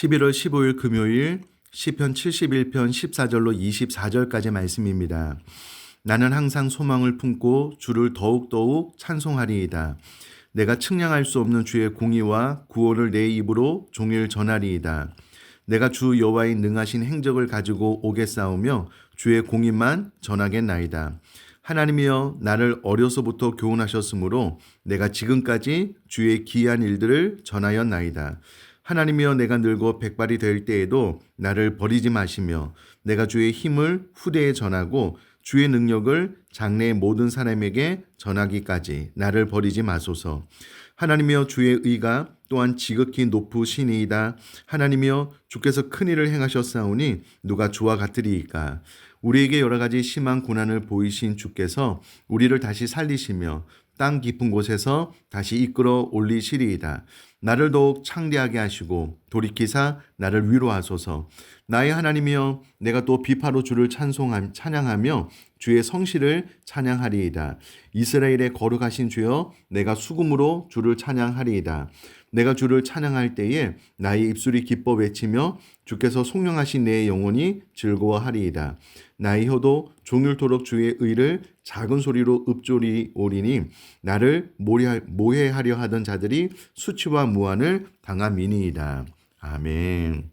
11월 15일 금요일 시편 71편 14절로 24절까지 말씀입니다. 나는 항상 소망을 품고 주를 더욱더욱 찬송하리이다. 내가 측량할 수 없는 주의 공의와 구원을 내 입으로 종일 전하리이다. 내가 주 여호와의 능하신 행적을 가지고 오겠사오며 주의 공의만 전하겠나이다. 하나님이여 나를 어려서부터 교훈하셨으므로 내가 지금까지 주의 기이한 일들을 전하였나이다. 하나님이여 내가 늙어 백발이 될 때에도 나를 버리지 마시며 내가 주의 힘을 후대에 전하고 주의 능력을 장래의 모든 사람에게 전하기까지 나를 버리지 마소서. 하나님이여 주의 의가 또한 지극히 높으시니이다. 하나님이여 주께서 큰 일을 행하셨사오니 누가 주와 같으리이까. 우리에게 여러 가지 심한 고난을 보이신 주께서 우리를 다시 살리시며 땅 깊은 곳에서 다시 이끌어 올리시리이다. 나를 더욱 창대하게 하시고 돌이키사 나를 위로하소서. 나의 하나님이여 내가 또 비파로 주를 찬송하 찬양하며 주의 성실을 찬양하리이다. 이스라엘의 거룩하신 주여 내가 수금으로 주를 찬양하리이다. 내가 주를 찬양할 때에 나의 입술이 기뻐 외치며 주께서 송영하신 내 영혼이 즐거워하리이다. 나의 혀도 종일토록 주의 의를 작은 소리로 읊조리 오리니 나를 모해하려 하던 자들이 수치와 무한을 당함이니이다. 아멘.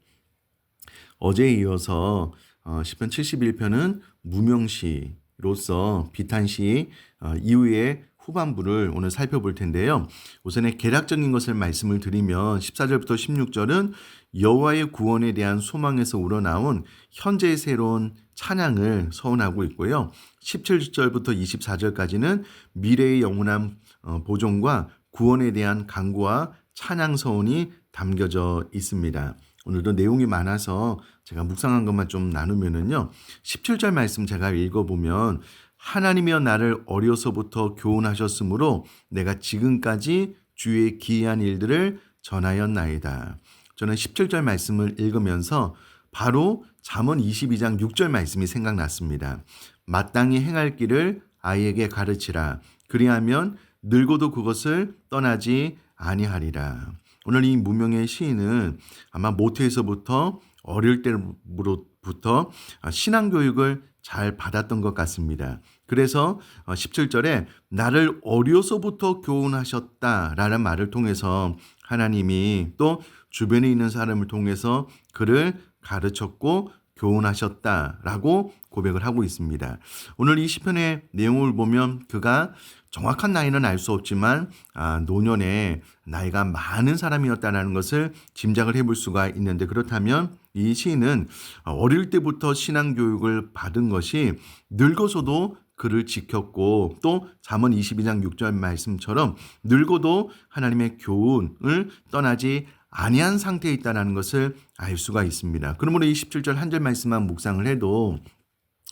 어제에 이어서 어, 10편 71편은 무명시로서 비탄시 어, 이후에 후반부를 오늘 살펴볼 텐데요. 우선에 계략적인 것을 말씀을 드리면 14절부터 16절은 여호와의 구원에 대한 소망에서 우러나온 현재의 새로운 찬양을 서원하고 있고요. 17절부터 24절까지는 미래의 영원한 어, 보존과 구원에 대한 강구와 찬양 서원이 담겨져 있습니다. 오늘도 내용이 많아서 제가 묵상한 것만 좀 나누면은요. 17절 말씀 제가 읽어보면 하나님이여 나를 어려서부터 교훈하셨으므로 내가 지금까지 주의 기이한 일들을 전하였나이다. 저는 17절 말씀을 읽으면서 바로 잠언 22장 6절 말씀이 생각났습니다. 마땅히 행할 길을 아이에게 가르치라. 그리하면 늙어도 그것을 떠나지 아니하리라. 오늘 이 무명의 시인은 아마 모태에서부터 어릴 때부터 신앙 교육을 잘 받았던 것 같습니다. 그래서 17절에 나를 어려서부터 교훈하셨다라는 말을 통해서 하나님이 또 주변에 있는 사람을 통해서 그를 가르쳤고 교훈하셨다라고 고백을 하고 있습니다. 오늘 이 시편의 내용을 보면 그가 정확한 나이는 알 수 없지만 아, 노년에 나이가 많은 사람이었다는 것을 짐작을 해볼 수가 있는데 그렇다면 이 시인은 어릴 때부터 신앙 교육을 받은 것이 늙어서도 그를 지켰고 또 잠언 22장 6절 말씀처럼 늙어도 하나님의 교훈을 떠나지 아니한 상태에 있다는 것을 알 수가 있습니다. 그러므로 이 17절 한 절 말씀만 묵상을 해도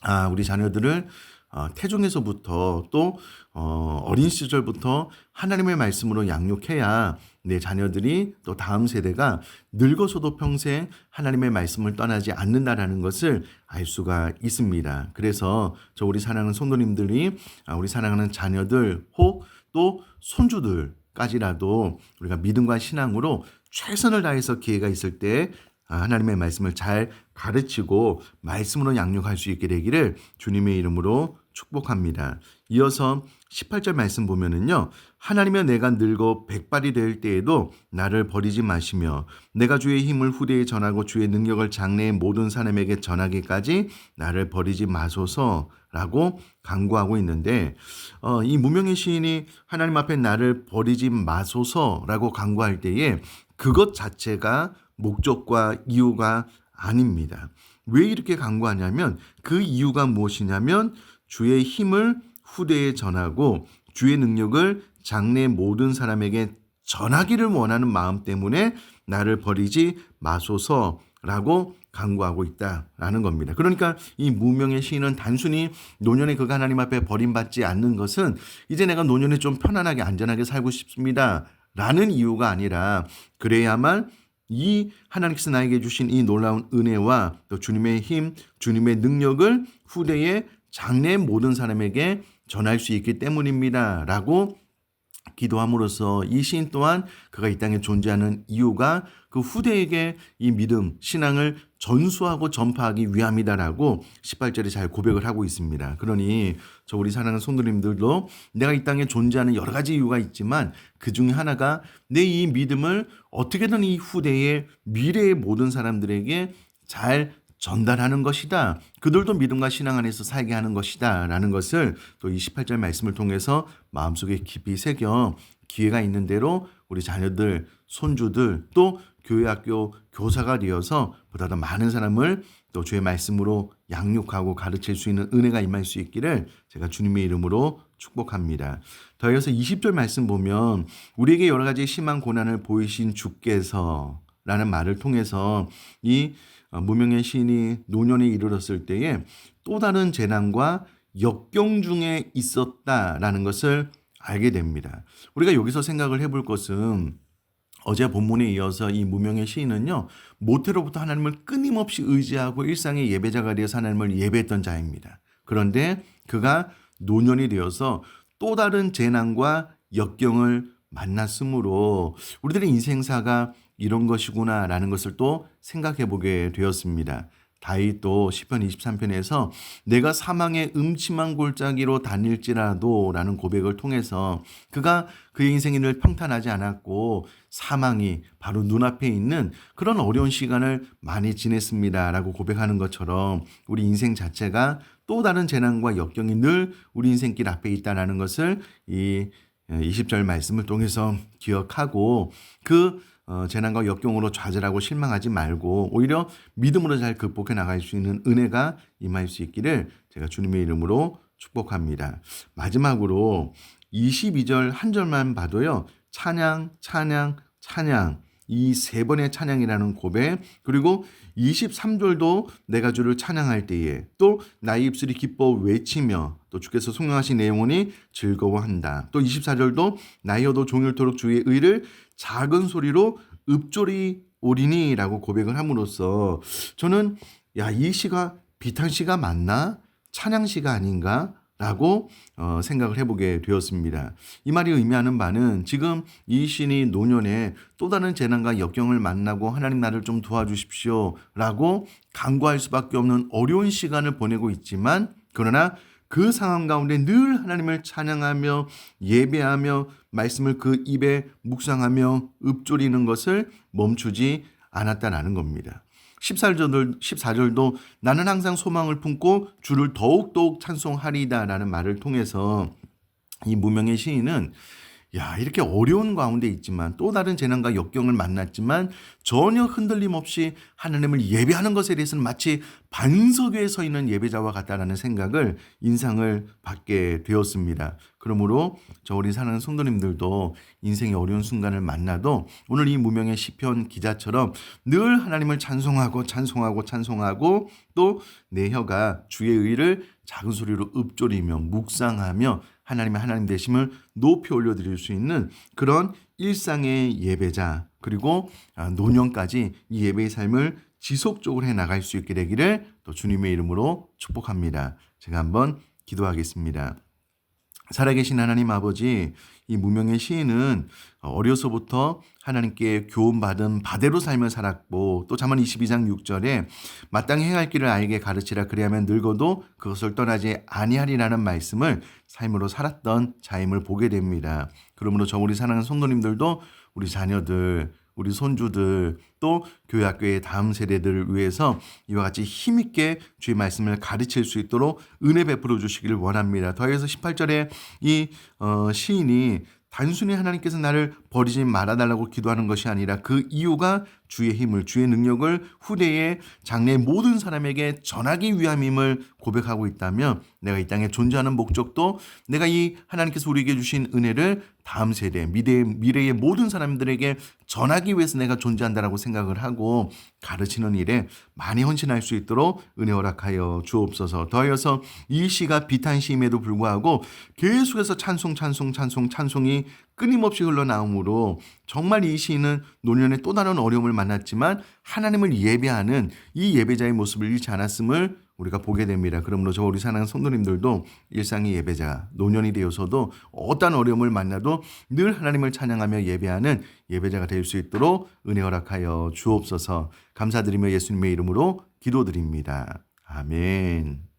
아, 우리 자녀들을 어, 태중에서부터 또 어, 어린 시절부터 하나님의 말씀으로 양육해야 내 자녀들이 또 다음 세대가 늙어서도 평생 하나님의 말씀을 떠나지 않는다라는 것을 알 수가 있습니다. 그래서 저 우리 사랑하는 손도님들이 아, 우리 사랑하는 자녀들 혹 또 손주들 까지라도 우리가 믿음과 신앙으로 최선을 다해서 기회가 있을 때 아, 하나님의 말씀을 잘 가르치고 말씀으로 양육할 수 있게 되기를 주님의 이름으로 축복합니다. 이어서 18절 말씀 보면은요. 하나님여 내가 늙어 백발이 될 때에도 나를 버리지 마시며 내가 주의 힘을 후대에 전하고 주의 능력을 장래의 모든 사람에게 전하기까지 나를 버리지 마소서라고 강구하고 있는데 어, 이 무명의 시인이 하나님 앞에 나를 버리지 마소서라고 강구할 때에 그것 자체가 목적과 이유가 아닙니다. 왜 이렇게 강구하냐면 그 이유가 무엇이냐면 주의 힘을 후대에 전하고 주의 능력을 장래 모든 사람에게 전하기를 원하는 마음 때문에 나를 버리지 마소서라고 강구하고 있다라는 겁니다. 그러니까 이 무명의 시인은 단순히 노년에 그가 하나님 앞에 버림받지 않는 것은 이제 내가 노년에 좀 편안하게 안전하게 살고 싶습니다. 라는 이유가 아니라 그래야만 이 하나님께서 나에게 주신 이 놀라운 은혜와 또 주님의 힘, 주님의 능력을 후대에 장래 모든 사람에게 전할 수 있기 때문입니다. 라고 기도함으로써 이 시인 또한 그가 이 땅에 존재하는 이유가 그 후대에게 이 믿음, 신앙을 전수하고 전파하기 위함이다라고 18절에 잘 고백을 하고 있습니다. 그러니 저 우리 사랑하는 성도님들도 내가 이 땅에 존재하는 여러 가지 이유가 있지만 그 중에 하나가 내 이 믿음을 어떻게든 이 후대의 미래의 모든 사람들에게 잘 전달하는 것이다. 그들도 믿음과 신앙 안에서 살게 하는 것이다. 라는 것을 또이 18절 말씀을 통해서 마음속에 깊이 새겨 기회가 있는 대로 우리 자녀들, 손주들 또 교회 학교 교사가 되어서 보다 더 많은 사람을 또 주의 말씀으로 양육하고 가르칠 수 있는 은혜가 임할 수 있기를 제가 주님의 이름으로 축복합니다. 더 이어서 20절 말씀 보면 우리에게 여러 가지 심한 고난을 보이신 주께서 라는 말을 통해서 이 어, 무명의 시인이 노년에 이르렀을 때에 또 다른 재난과 역경 중에 있었다라는 것을 알게 됩니다. 우리가 여기서 생각을 해볼 것은 어제 본문에 이어서 이 무명의 시인은요, 모태로부터 하나님을 끊임없이 의지하고 일상의 예배자가 되어서 하나님을 예배했던 자입니다. 그런데 그가 노년이 되어서 또 다른 재난과 역경을 만났으므로 우리들의 인생사가 이런 것이구나라는 것을 또 생각해 보게 되었습니다. 다윗도 시편 23편에서 내가 사망의 음침한 골짜기로 다닐지라도라는 고백을 통해서 그가 그의 인생이 늘 평탄하지 않았고 사망이 바로 눈앞에 있는 그런 어려운 시간을 많이 지냈습니다라고 고백하는 것처럼 우리 인생 자체가 또 다른 재난과 역경이 늘 우리 인생길 앞에 있다라는 것을 이 20절 말씀을 통해서 기억하고 그 어, 재난과 역경으로 좌절하고 실망하지 말고 오히려 믿음으로 잘 극복해 나갈 수 있는 은혜가 임할 수 있기를 제가 주님의 이름으로 축복합니다. 마지막으로 22절 한 절만 봐도요. 찬양, 찬양, 찬양. 이 세 번의 찬양이라는 고백, 그리고 23절도 내가 주를 찬양할 때에 또 나의 입술이 기뻐 외치며 또 주께서 송영하신 내 영혼이 즐거워한다. 또 24절도 나의 혀도 종일토록 주의 의를 작은 소리로 읊조리 오리니라고 고백을 함으로써 저는 야 이 시가 비탄 시가 맞나 찬양 시가 아닌가 라고 어, 생각을 해보게 되었습니다. 이 말이 의미하는 바는 지금 이 신이 노년에 또 다른 재난과 역경을 만나고 하나님 나를 좀 도와주십시오 라고 간구할 수밖에 없는 어려운 시간을 보내고 있지만 그러나 그 상황 가운데 늘 하나님을 찬양하며 예배하며 말씀을 그 입에 묵상하며 읊조리는 것을 멈추지 않았다라는 겁니다. 14절, 14절도 나는 항상 소망을 품고 주를 더욱더욱 찬송하리다라는 말을 통해서 이 무명의 시인은 야, 이렇게 어려운 가운데 있지만 또 다른 재난과 역경을 만났지만 전혀 흔들림 없이 하나님을 예배하는 것에 대해서는 마치 반석 위에 서 있는 예배자와 같다라는 생각을 인상을 받게 되었습니다. 그러므로 저 우리 사는 성도님들도 인생의 어려운 순간을 만나도 오늘 이 무명의 시편 기자처럼 늘 하나님을 찬송하고 찬송하고 찬송하고 또 내 혀가 주의 의를 작은 소리로 읊조리며 묵상하며 하나님의 하나님 되심을 높이 올려드릴 수 있는 그런 일상의 예배자 그리고 아, 노년까지 이 예배의 삶을 지속적으로 해 나갈 수 있게 되기를 또 주님의 이름으로 축복합니다. 제가 한번 기도하겠습니다. 살아계신 하나님 아버지, 이 무명의 시인은 어려서부터 하나님께 교훈받은 바대로 삶을 살았고 또 잠언 22장 6절에 마땅히 행할 길을 알게 가르치라 그리하면 늙어도 그것을 떠나지 아니하리라는 말씀을 삶으로 살았던 자임을 보게 됩니다. 그러므로 저 우리 사랑하는 성도님들도 우리 자녀들 우리 손주들 또 교회 학교의 다음 세대들을 위해서 이와 같이 힘있게 주의 말씀을 가르칠 수 있도록 은혜 베풀어 주시기를 원합니다. 더해서 18절에 이 어, 시인이 단순히 하나님께서 나를 버리지 말아달라고 기도하는 것이 아니라 그 이유가 주의 힘을, 주의 능력을 후대의 장래 모든 사람에게 전하기 위함임을 고백하고 있다면 내가 이 땅에 존재하는 목적도 내가 이 하나님께서 우리에게 주신 은혜를 다음 세대, 미래, 미래의 모든 사람들에게 전하기 위해서 내가 존재한다라고 생각을 하고 가르치는 일에 많이 헌신할 수 있도록 은혜 허락하여 주옵소서. 더하여서 이 시가 비탄 시임에도 불구하고 계속해서 찬송, 찬송, 찬송, 찬송이 끊임없이 흘러나오므로 정말 이 시인은 노년에 또 다른 어려움을 만났지만 하나님을 예배하는 이 예배자의 모습을 잃지 않았음을 우리가 보게 됩니다. 그러므로 저 우리 사랑하는 성도님들도 일상의 예배자, 노년이 되어서도 어떤 어려움을 만나도 늘 하나님을 찬양하며 예배하는 예배자가 될 수 있도록 은혜 허락하여 주옵소서 감사드리며 예수님의 이름으로 기도드립니다. 아멘.